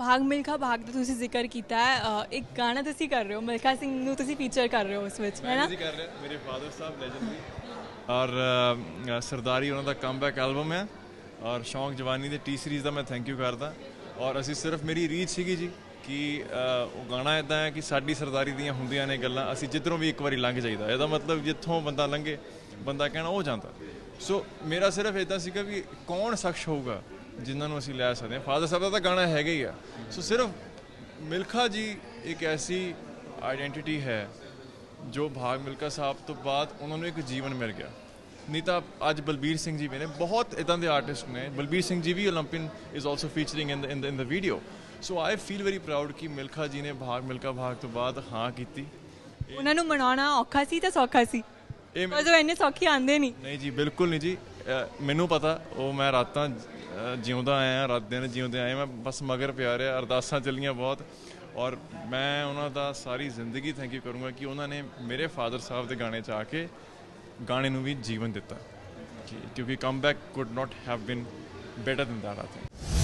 ਭਾਗ ਮਿਲਖਾ ਭਾਗ ਦਾ ਤੁਸੀਂ ਜ਼ਿਕਰ ਕੀਤਾ ਹੈ ਇੱਕ ਗਾਣਾ ਤੁਸੀਂ ਕਰ ਰਹੇ ਹੋ ਮਿਲਖਾ ਸਿੰਘ ਨੂੰ ਤੁਸੀਂ ਫੀਚਰ ਕਰ ਰਹੇ ਹੋ ਉਸ ਵਿੱਚ ਹੈ ਨਾ ਜੀ ਕਰ ਰਿਹਾ ਮੇਰੇ ਫਾਦਰ ਸਾਹਿਬ ਲੈਜੈਂਡਰੀ ਔਰ ਸਰਦਾਰੀ ਉਹਨਾਂ ਦਾ ਕਮਬੈਕ ਐਲਬਮ ਹੈ ਔਰ ਸ਼ੌਂਕ ਜਵਾਨੀ ਦੇ ਟੀ ਸੀਰੀਜ਼ ਦਾ ਮੈਂ ਥੈਂਕ ਯੂ ਕਰਦਾ ਔਰ ਅਸੀਂ ਸਿਰਫ ਮੇਰੀ ਰੀਚ ਸੀਗੀ ਜੀ ਕਿ ਉਹ ਗਾਣਾ ਇਦਾਂ ਹੈ ਕਿ ਸਾਡੀ ਸਰਦਾਰੀ ਦੀਆਂ ਹੁੰਦੀਆਂ ਨੇ ਗੱਲਾਂ ਅਸੀਂ ਜਿੱਧਰੋਂ ਵੀ ਇੱਕ ਵਾਰੀ ਲੰਘ ਜਾਈਦਾ ਇਹਦਾ ਮਤਲਬ ਜਿੱਥੋਂ ਬੰਦਾ ਲੰਘੇ ਬੰਦਾ ਕਹਿਣਾ ਉਹ ਜਾਂਦਾ ਸੋ ਮੇਰਾ ਸਿਰਫ ਇਦਾਂ ਸੀਗਾ ਵੀ ਕੌਣ ਸ਼ਖਸ ਹੋਊਗਾ ਜਿਨ੍ਹਾਂ ਨੂੰ ਅਸੀਂ ਲੈ ਸਕਦੇ ਹਾਂ। ਫਾਦਰ ਸਾਹਿਬ ਦਾ ਤਾਂ ਗਾਣਾ ਹੈਗਾ ਹੀ ਆ। ਸੋ ਸਿਰਫ ਮਿਲਖਾ ਜੀ ਇੱਕ ਐਸੀ ਆਇਡੈਂਟੀਟੀ ਹੈ ਜੋ ਭਾਗ ਮਿਲਖਾ ਸਾਹਿਬ ਤੋਂ ਬਾਅਦ ਉਹਨਾਂ ਨੂੰ ਇੱਕ ਜੀਵਨ ਮਿਲ ਗਿਆ। ਨਹੀਂ ਤਾਂ ਅੱਜ ਬਲਬੀਰ ਸਿੰਘ ਜੀ ਵੀ ਨੇ ਬਹੁਤ ਇਦਾਂ ਦੇ ਆਰਟਿਸਟ ਨੇ। ਬਲਬੀਰ ਸਿੰਘ ਜੀ ਵੀ 올림픽ਨ is also featuring in in the video so I feel very proud ਕਿ ਮਿਲਖਾ ਜੀ ਨੇ ਭਾਗ ਮਿਲਖਾ ਭਾਗ ਤੋਂ ਬਾਅਦ ਹਾਂ ਕੀਤੀ। ਉਹਨਾਂ ਨੂੰ ਮਨਾਉਣਾ ਔਖਾ ਸੀ ਤਾਂ ਸੌਖਾ ਸੀ? ਇਹ ਮੈਨੂੰ ਇੰਨੇ ਸੌਖੀ ਆਂਦੇ ਨਹੀਂ। ਨਹੀਂ ਜੀ ਬਿਲਕੁਲ ਨਹੀਂ ਜੀ। ਮੈਨੂੰ ਪਤਾ ਉਹ ਮੈਂ ਰਾਤਾਂ ਜਿਉਂਦਾ ਆਇਆ, ਰਾਤ ਦਿਨ ਜਿਉਂਦੇ ਆਏ, ਮੈਂ ਬਸ ਮਗਰ ਪਿਆ ਰਿਹਾ, ਅਰਦਾਸਾਂ ਚੱਲੀਆਂ ਬਹੁਤ ਔਰ ਮੈਂ ਉਹਨਾਂ ਦਾ ਸਾਰੀ ਜ਼ਿੰਦਗੀ ਥੈਂਕ ਯੂ ਕਰੂੰਗਾ ਕਿ ਉਹਨਾਂ ਨੇ ਮੇਰੇ ਫਾਦਰ ਸਾਹਿਬ ਦੇ ਗਾਣੇ 'ਚ ਆ ਕੇ ਗਾਣੇ ਨੂੰ ਵੀ ਜੀਵਨ ਦਿੱਤਾ। ਕਿ- ਕਿਉਂਕਿ comeback could not have been better than that I think